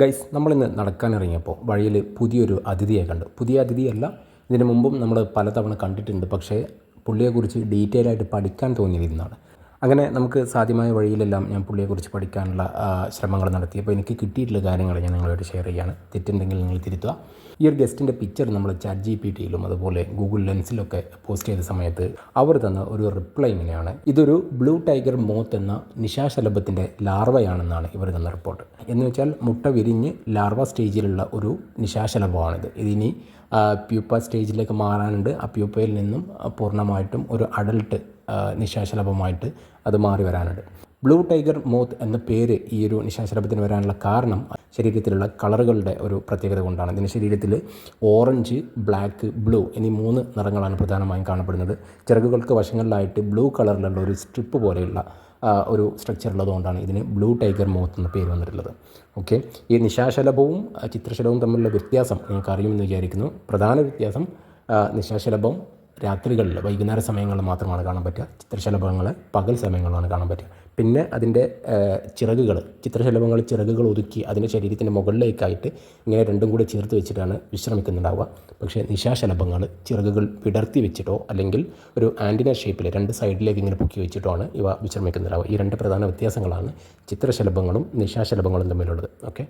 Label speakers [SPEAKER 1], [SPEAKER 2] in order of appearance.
[SPEAKER 1] Guys നമ്മളിന്ന് നടക്കാനിറങ്ങിയപ്പോൾ വഴിയിൽ പുതിയൊരു അതിഥിയെ കണ്ടു. പുതിയ അതിഥിയല്ല ഇതിനു മുമ്പും നമ്മൾ പലതവണ കണ്ടിട്ടുണ്ട്. പക്ഷേ പുള്ളിയെക്കുറിച്ച് ഡീറ്റെയിൽ ആയിട്ട് പഠിക്കാൻ തോന്നിയിരുന്നതാണ് അങ്ങനെ നമുക്ക് സാധ്യമായ വഴിയിലെല്ലാം ഞാൻ പുള്ളിയെക്കുറിച്ച് പഠിക്കാനുള്ള ശ്രമങ്ങൾ നടത്തി. അപ്പോൾ എനിക്ക് കിട്ടിയിട്ടുള്ള കാര്യങ്ങൾ ഞാൻ നിങ്ങളോട് ഷെയർ ചെയ്യാണ്. തെറ്റുണ്ടെങ്കിൽ നിങ്ങൾ തിരുത്തുക. ഈ ഒരു ഗസ്റ്റിന്റെ പിക്ചർ നമ്മൾ ചാറ്റ് ജി പി ടിയിലും അതുപോലെ ഗൂഗിൾ ലെൻസിലൊക്കെ പോസ്റ്റ് ചെയ്ത സമയത്ത് അവർ തന്ന ഒരു റിപ്ലൈ ഇങ്ങനെയാണ്. ഇതൊരു ബ്ലൂ ടൈഗർ മോത്ത് എന്ന നിശാശലഭത്തിന്റെ ലാർവയാണെന്നാണ് ഇവർ തന്ന റിപ്പോർട്ട് എന്ന് വെച്ചാൽ മുട്ട വിരിഞ്ഞ് ലാർവ സ്റ്റേജിലുള്ള ഒരു നിശാശലഭമാണിത്. ഇതിനി പ്യൂപ്പ സ്റ്റേജിലേക്ക് മാറാനുണ്ട്. ആ പ്യൂപ്പയിൽ നിന്നും പൂർണമായിട്ടും ഒരു അഡൽട്ട് നിശാശലഭമായിട്ട് അത് മാറി വരാനുണ്ട്. ബ്ലൂ ടൈഗർ മൂത്ത് എന്ന പേര് ഈ ഒരു നിശാശലഭത്തിന് വരാനുള്ള കാരണം ശരീരത്തിലുള്ള കളറുകളുടെ ഒരു പ്രത്യേകത കൊണ്ടാണ്. ഇതിന്റെ ശരീരത്തിൽ ഓറഞ്ച് ബ്ലാക്ക് ബ്ലൂ എന്നീ മൂന്ന് നിറങ്ങളാണ് പ്രധാനമായും കാണപ്പെടുന്നത്. ചിറകുകൾക്ക് വശങ്ങളിലായിട്ട് ബ്ലൂ കളറിലുള്ള ഒരു സ്ട്രിപ്പ് പോലെയുള്ള ഒരു സ്ട്രക്ചർ ഉള്ളതുകൊണ്ടാണ് ഇതിന് ബ്ലൂ ടൈഗർ മോത്ത് എന്ന പേര് വന്നിട്ടുള്ളത്. ഓക്കെ. ഈ നിശാശലഭവും ചിത്രശലഭവും തമ്മിലുള്ള വ്യത്യാസം നിങ്ങൾക്ക് അറിയുമെന്ന് വിചാരിക്കുന്നു. പ്രധാന വ്യത്യാസം നിശാശലഭം രാത്രികളിൽ വൈകുന്നേര സമയങ്ങളിൽ മാത്രമാണ് കാണാൻ പറ്റുക. ചിത്രശലഭങ്ങൾ പകൽ സമയങ്ങളിലാണ് കാണാൻ പറ്റുക. പിന്നെ അതിന്റെ ചിറകുകൾ ചിത്രശലഭങ്ങൾ ചിറകുകൾ ഒതുക്കി അതിന്റെ ശരീരത്തിന്റെ മുകളിലേക്കായിട്ട് ഇങ്ങനെ രണ്ടും കൂടി ചേർത്ത് വെച്ചിട്ടാണ് വിശ്രമിക്കുന്നുണ്ടാവുക പക്ഷേ നിശാശലഭങ്ങൾ ചിറകുകൾ വിടർത്തി വെച്ചിട്ടോ അല്ലെങ്കിൽ ഒരു ആന്റിന ഷേപ്പിൽ രണ്ട് സൈഡിലേക്ക് ഇങ്ങനെ പൊക്കി വെച്ചിട്ടോ ആണ് ഇവ വിശ്രമിക്കുന്നുണ്ടാവുക ഈ രണ്ട് പ്രധാന വ്യത്യാസങ്ങളാണ് ചിത്രശലഭങ്ങളും നിശാശലഭങ്ങളും തമ്മിലുള്ളത്. ഓക്കെ?